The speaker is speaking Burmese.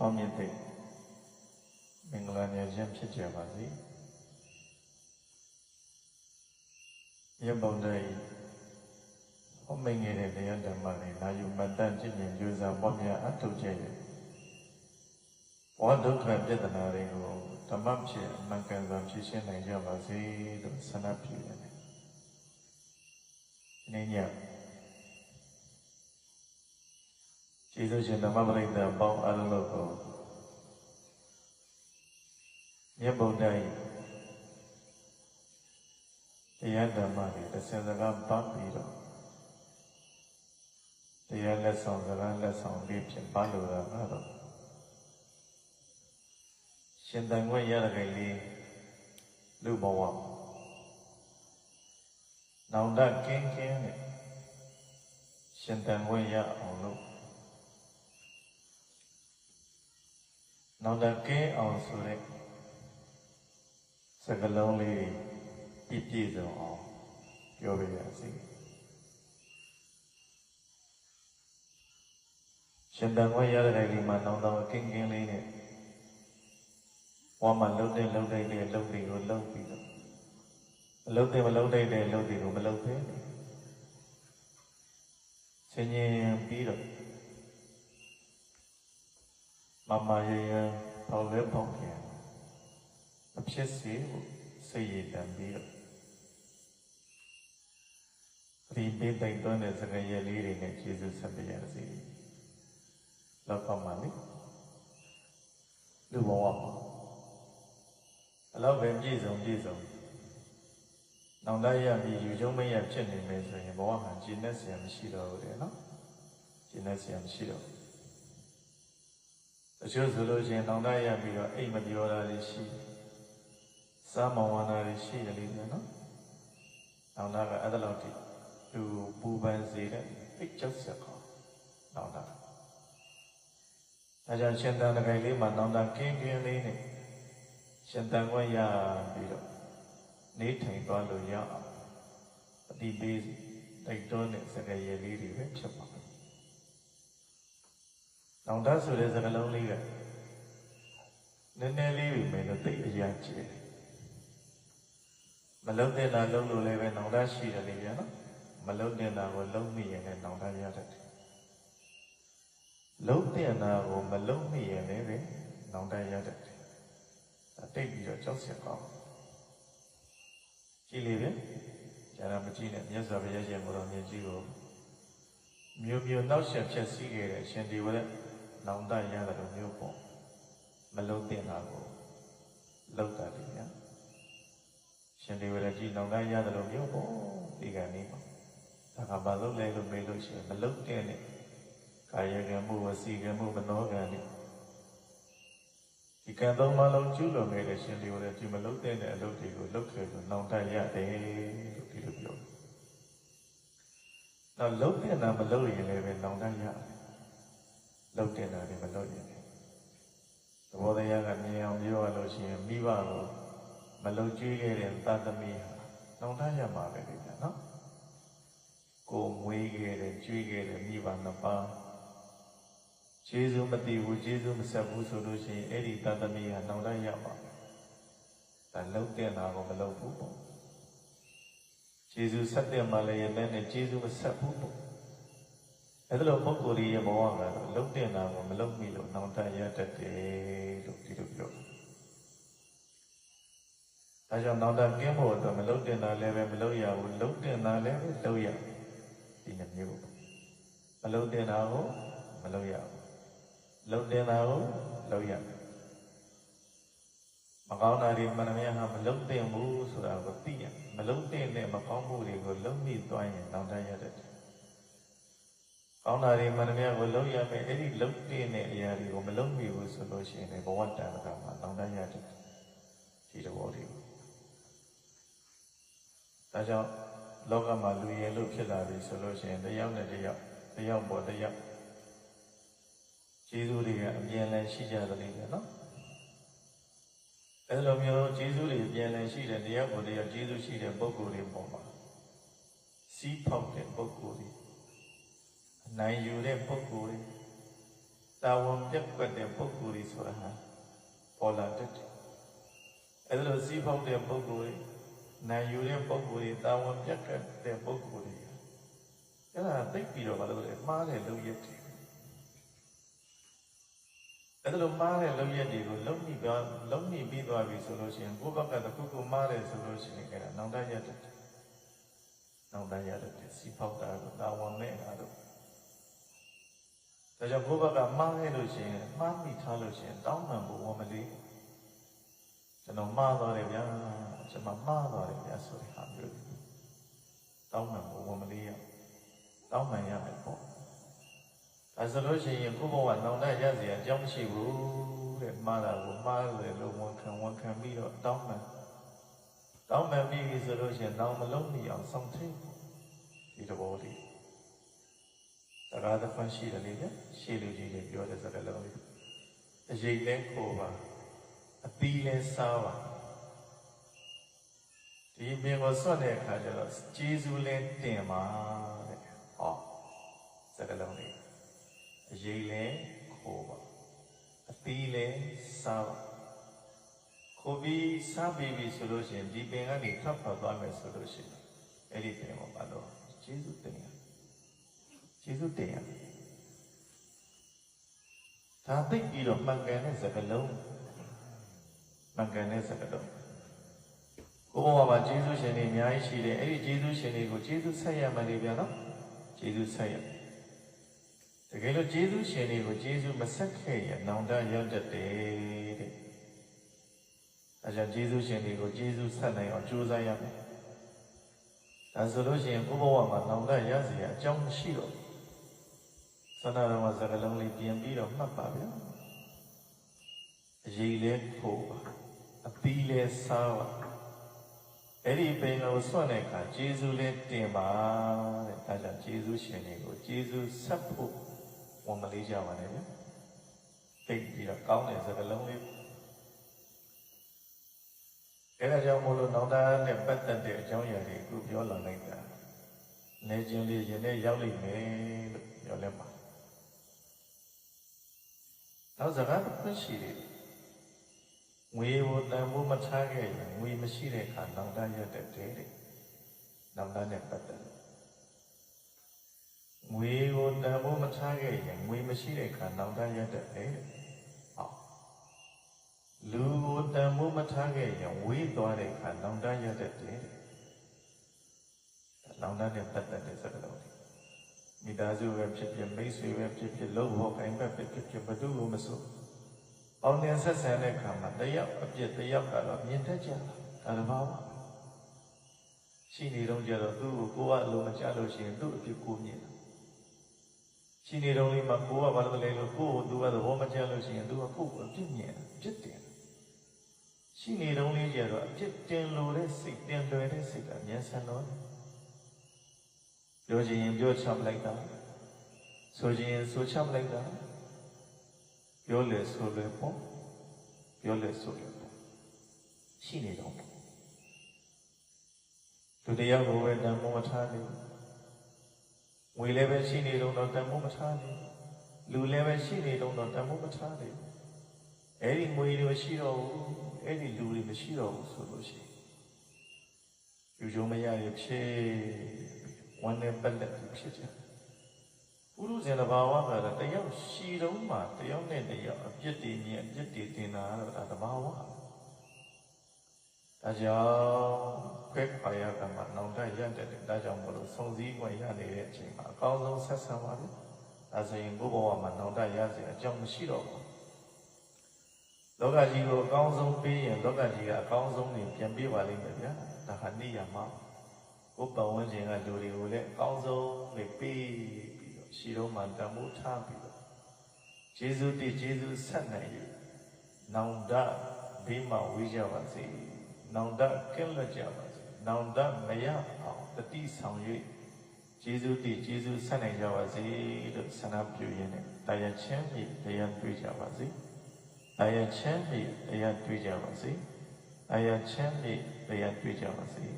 ကောင်းမြတ်တဲ့မင်္ဂလာနေခြင်းဖြစ်ကြပါစေရပုံတိုင်းဟောမိန်ငယ်တဲ့တရားဓမ္မတွေနာယူမတ္တကြည်မြင်ကြိုးစားပွားများအထောက်ကျရဲ့ဝါဒုက္ခပြဿနာတွေကိုဓမ္မဖြစ်အမှန်ကန်စွာဖြေရှင်းနိုင်ကြပါစေလို့ဆန္ဒပြုရတယ်။ဒီနေ့ည ကျေးဇူးရှင်ဓမ္မပရိသတ်ပေါင်းအလုံးကိုမြတ်ဗုဒ္ဓ၏တရားဓမ္မတွေတစ်ဆင့်စကားပတ်ပြီးတော့တရားလက်ဆောင်စကားလက်ဆောင်လေးဖြင့်ပါလို့တာကတော့ရှင်တန်ခွင့်ရတဲ့ကိလေးလူဘဝနောင်တကင်းကင်းနဲ့ရှင်တန်ခွင့်ရအောင်လို့ နောင်တကင်းအောင်ဆိုတဲ့စကလုံးလေးပြည့်ပြည့်စုံအောင်ပြောပြရစီရှင်တန်ခွင့်ရတဲ့ကိလေးမှာနောင်တကင်းကင်းလေးနဲ့ဝါမလုံးတဲ့လုံးတဲ့တဲ့လုံးတွေကိုလုံးပြီးတော့မလုံးတဲ့မလုံးတဲ့တဲ့လုံးတွေကိုမလုံးသေးဘူးဆင်ញင်ပြီးတော့မမရရ ပေါလဲပေါပြန်အဖြစ်စီကိုစိတ်ရည်တန်ပြီးတော့ဒီပေးတိုင်တွန်းတဲ့စကားရည်လေးတွေနဲ့ကျေးဇူးဆက်ပြရစီလောက်ပါပါလိလူဘဝမှာအလောက်ပဲပြည့်စုံပြည့်စုံနောင်တရပြီးယူကျုံမရဖြစ်နေမယ်ဆိုရင်ဘဝမှာကျင့်တဲ့ဆရာမရှိတော့ဘူးလေနော်ကျင့်တဲ့ဆရာမရှိတော့ တချို့ဆိုလို့ရှိရင်နောင်တရပြီးတော့အိတ်မပြောတာတွေရှိစားမောင်ဝါနာတွေရှိတယ်လေနော်နောင်တကအဲ့ဒါလောက်ထိသူပူပန်စေတဲ့အိတ်ကြောက်ဆက်ကောနောင်တအဲကြောင့်ရှင်တန်တခိုင်လေးမှာနောင်တကင်းကင်းလေးနဲ့ရှင်တန်ခွင့်ရပြီးတော့နေထိုင်သွားလို့ရအောင်အတိပေးတိုက်တွန်းတဲ့စကားရည်လေးတွေပဲဖြစ်ပါ မယ်။နောင်တဆိုတဲ့စကားလုံးလေးကနည်းနည်းလေးပဲမယ်လို့သိအရာကျတယ်။မလုံးတဲ့တာလုံးလို့လည်းပဲနောင်တရှိတယ်လေဗျာနော်။မလုံးတဲ့တာကိုလုံးမိရင်လည်းနောင်တရတတ်တယ်။လုံးတဲ့တာကိုမလုံးမိရင်လည်းပဲနောင်တရတတ်တယ်။တိတ်ပြီးတော့ကြောက်စရာကောင်းကြည့်လေဗျကျန်တာမကြည့်နဲ့မြတ်စွာဘုရားရှင်ကိုယ်တော်မြတ်ကြီးကိုမျိုးမျိုးနောက်ဆက်ဖြတ်စည်းခဲ့တဲ့ရှင်ဒီဝရ နောင်တရတယ်လို့မျိုးပေါ့မလုံးတင်တာကိုလောက်တာလေဗျရှင်ဒီဝရကြီးနောင်တရတယ်လို့မျိုးပေါ့ဒီကနေ့မှာဒါကဘာလို့လဲလို့မေးလို့ရှိရင်မလုံးတင်တဲ့ကာယကံမှုဝစီကံမှုမနောကံနဲ့ဒီကံသုံးပါးလုံးကျူးလွန်နေတဲ့ရှင်လေးကိုလည်းဒီမလုပ်တဲ့အလုပ်တွေကိုလုပ်ခဲ့လို့နောင်တရတယ်လို့ဒီလိုပြောတယ်။နောက်လုပ်တဲ့နာမလုပ်ရင်လည်းပဲနောင်တရတယ်။ လုပ်တဲ့နာတွေမလုပ်ရင်သဘောတရားကမြင်အောင်ပြောရလို့ရှိရင်မိဘကိုမလုပ်ကြွေးခဲ့တဲ့သာသမီဟာနောင်တရမှာပဲလေနော်။ကိုမွေးခဲ့တဲ့ကြွေးခဲ့တဲ့မိဘနှစ်ပါးကျေးဇူးမသိဘူးကျေးဇူးမဆက်ဘူးဆိုလို့ရှိရင်အဲ့ဒီတန်တမီးဟာနောင်တရပါဒါလုံးတဲ့နာကိုမလုံးဘူးပေါ့ကျေးဇူးဆက်တဲ့မှလည်းရဲ့နဲ့ကျေးဇူးမဆက်ဘူးပေါ့ အဲ့ဒါလိုပုဂ္ဂိုလ်ရဲ့ဘဝကတော့လုံးတဲ့နာကိုမလုံးမိလို့နောင်တရတတ်တယ်လို့ဒီလိုပြောဒါကြောင့်နောင်တကင်းဖို့အတွက်မလုံးတဲ့နာလည်းပဲမလုံးရဘူးလုံးတဲ့နာလည်းပဲလုံးရဒီနှမျိုးမလုံးတဲ့နာကိုမလုံးရဘူးလုံတင်တာကိုလုံရမကောင်းတာတွေမနမယဟာမလုံတင်ဘူးဆိုတာကိုသိရမလုံတင်တဲ့မကောင်းမှုတွေကိုလုံမိသွားရင်တောင်းတရတတ်တယ် ကောင်းတာတွေမနမယကိုလုံရမယ်အဲ့ဒီလုံတင်တဲ့အရာတွေကိုမလုံမိဘူးဆိုလို့ရှိရင်ဘဝတန်ခါမှာတောင်းတရတတ်တယ်ဒီသဘောတွေကိုဒါကြောင့်လောကမှာလူရဲလို့ဖြစ်လာပြီဆိုလို့ရှိရင်တယောက်နဲ့တယောက်တယောက်ပေါ်တယောက်ကျေးဇူးတွေကအပြန်လည်ရှိကြတယ်လေနော်အဲလိုမျိုးကျေးဇူးတွေအပြန်လည်ရှိတဲ့တရားကိုတရားကျေးဇူးရှိတဲ့ပုဂ္ဂိုလ်တွေပေါ်မှာစီးဖောက်တဲ့ပုဂ္ဂိုလ်တွေအ နိုင်ယူတဲ့ပုဂ္ဂိုလ်တွေတာဝန်ပြက်ကွက်တဲ့ပုဂ္ဂိုလ်တွေဆိုတာဟာပေါ်လာတတ်တယ်အဲ့ဒါလိုစီးပေါက်တဲ့ပုဂ္ဂိုလ်တွေနိုင်ယူတဲ့ပုဂ္ဂိုလ်တွေတာဝန်ပြက်ကွက်တဲ့ပုဂ္ဂိုလ်တွေအဲ့ဒါသိပြီးတော့မလို့လေမှားတဲ့လုံရက်တွေအဲ့ဒါလိုမှားတဲ့လုံရက်တွေကိုလုံမိပါလုံမိပြီးသွားပြီဆိုလို့ရှိရင်ကိုယ့်ဘက်ကတစ်ခုခုမှားတယ်ဆိုလို့ရှိရင်အဲ့ဒါနောက်တရက်တည်းနောက်တရက်တည်းစီးပေါက်တာကိုတာဝန်နဲ့အားတော့ ဒါကြောင့်ကိုယ့်ဘက်ကမှားခဲ့လို့ရှိရင်မှားမိထားလို့ရှိရင်တောင်းပန်ဖို့ဝမလေးကျွန်တော်မှားသွားတယ်ဗျာကျွန်မမှားသွားတယ်ဗျာဆိုတဲ့ဟာမျိုးတောင်းပန်ဖို့ဝမလေးရတောင်းပန်ရမယ်ပေါ့ဒါဆိုလို့ရှိရင်ကိုယ့်ဘဝနောင်တရစရာအကြောင်းမရှိဘူးတဲ့မှားတာကိုမှားတယ်လို့ဝန်ခံဝန်ခံပြီးတော့တောင်းပန်တောင်းပန်ပြီးပြီဆိုလို့ရှိရင်နောင်မလုံးမိအောင်ဆောင်ထိန်ဒီသဘောလေး တကားတစ်ခွန်းရှိတယ်လေဗျရှေ့လူကြီးတွေပြောတဲ့စကားလုံးလေးအရေးလဲခေါ်ပါအပီးလဲစားပါဒီပင်ကိုစွန့်တဲ့အခါကျတော့ဂျေဇူးလဲတင်ပါတဲ့ဟောစကားလုံးလေးအရေးလဲခေါ်ပါအပီးလဲစားပါခိုးပြီးစားပြီးပြီဆိုလို့ရှိရင်ဒီပင်ကနေထွက်ခွာသွားမယ်ဆိုလို့ရှိရင်အဲ့ဒီပင်ကိုပါတော့ဂျေဇူးတင်ရ ကျေးဇူးတင်ရတယ်ဒါသိပြီးတော့မှန်ကန်တဲ့စကားလုံးမှန်ကန်တဲ့စကားလုံးကိုဘဝမှာကျေးဇူးရှင်တွေအများကြီးရှိတယ်အဲ့ဒီကျေးဇူးရှင်တွေကိုကျေးဇူးဆက်ရမှလေဗျာနော်ကျေးဇူးဆက်ရတကယ်လို့ကျေးဇူးရှင်တွေကိုကျေးဇူးမဆက်ခဲ့ရင်နောင်တရောက်တတ်တယ်တဲ့အဲကြောင့်ကျေးဇူးရှင်တွေကိုကျေးဇူးဆက်နိုင်အောင်ကြိုးစားရမယ်ဒါဆိုလို့ရှိရင်ကိုဘဝမှာနောင်တရစီရအကြောင်းမရှိတော့ဘူး သဏ္ဍာန်မှာစကလုံးလေးပြင်ပြီးတော့မှတ်ပါဗျာအရေးလဲဖို့ပါအပီးလဲစားပါအဲ့ဒီပင်ကိုစွန့်တဲ့အခါဂျေဇုလဲတင်ပါတဲ့ဒါကြောင့်ဂျေဇုရှင်တွေကိုဂျေဇုဆက်ဖို့ဝန်မလေးကြပါနဲ့ဗျာသိပြီးတော့ကောင်းတဲ့စကလုံးလေးအဲ့ဒါကြောင့်မို့လို့နောင်တနဲ့ပတ်သက်တဲ့အကြောင်းအရာတွေအခုပြောလာလိုက်တာနေခြင်းလေးရင်ထဲရောက်လိမ့်မယ်လို့ပြောလဲပါ နောက်စကားတစ်ခုရှိတယ်ငွေကိုတန်ဖိုးမထားခဲ့ရင်ငွေမရှိတဲ့အခါနောင်တရတဲ့တဲ့တဲ့နောင်တနဲ့ပတ်သက်ငွေကိုတန်ဖိုးမထားခဲ့ရင်ငွေမရှိတဲ့အခါနောင်တရတဲ့တဲ့ဟောလူကိုတန်ဖိုးမထားခဲ့ရင်ဝေးသွားတဲ့အခါနောင်တရတဲ့တဲ့နောင်တနဲ့ပတ်သက်တဲ့စကားလုံး မိသားစုပဲဖြစ်ဖြစ်မိတ်ဆွေပဲဖြစ်ဖြစ်လုံးဝခိုင်ပဲဖြစ်ဖြစ်ဘယ်သူမှမဆိုအောင်နေဆက်ဆံတဲ့အခါမှာတယောက်အပြစ်တယောက်ကတော့မြင်တတ်ကြတာဒါတဘာဝရှိနေတော့ကြတော့သူ့ကိုကိုကအလိုမချလို့ရှိရင်သူ့အပြစ်ကိုမြင်တယ်ရှိနေတော့လေးမှာကိုကဘာလို့လဲလို့ကိုကိုသူကသဘောမချလို့ရှိရင်သူကကိုကိုအပြစ်မြင်အပြစ်တင်ရှိနေတော့လေးကြတော့အပြစ်တင်လို့တဲ့စိတ်တင်လွယ်တဲ့စိတ်ကအမြန်ဆန်တော့ ပြောချင်ရင်ပြောချပလိုက်တာဆိုချင်ရင်ဆိုချပလိုက်တာပြောလေဆိုလေပေါ့ပြောလေဆိုလေပေါ့ရှိနေတော့ပေါ့လူတရားကိုပဲတန်ဖိုးမထားနေငွေလည်းပဲရှိနေတော့တန်ဖိုးမထားနေလူလည်းပဲရှိနေတော့တန်ဖိုးမထားနေအဲ့ဒီငွေတွေရှိတော့ဘူးအဲ့ဒီလူတွေမရှိတော့ဘူးဆိုလို့ရှိရင်ယူကြုံမရရဖြစ် ဝမ်းနဲ့ပက်လက်ဖြစ်ကြပုရုဇဉ်တစ်ပါးဝါကတယောက်ရှိတော့မှတယောက်နဲ့တယောက်အပြစ်တွေမြင်အပြစ်တွေတင်တာတော့ဒါတစ်ပါးဝါဒါကြောင့်ခွဲခွာရကမှနောင်တရတဲ့ဒါကြောင့်မလို့စုံစည်းခွင့်ရနေတဲ့အချိန်မှာအကောင်းဆုံးဆက်ဆံပါလေဒါဆိုရင်ကိုယ့်ဘဝမှာနောင်တရစေအကြောင်းမရှိတော့ဘူးလောကကြီးကိုအကောင်းဆုံးပေးရင်လောကကြီးကအကောင်းဆုံးနေပြန်ပေးပါလိမ့်မယ်ဗျာဒါဟာနိယာမ ကိုယ်ပတ်ဝန်းကျင်ကလူတွေကိုလည်းအကောင်းဆုံးနေပေးပြီးတော့ရှီတော့မှတမိုးထားပြီးတော့ယေရှုတည်ယေရှုဆက်နိုင်ရနောင်တဘေးမှာဝေးကြပါစေနောင်တကင်းလွတ်ကြပါစေနောင်တမရအောင်တတိဆောင်၍ယေရှုတည်ယေရှုဆက်နိုင်ကြပါစေလို့ဆန္ဒပြုရင်းနဲ့တရားချင်းပြီတရားတွေ့ကြပါစေတရားချင်းပြီတရားတွေ့ကြပါစေတရားချင်းပြီတရားတွေ့ကြပါစေ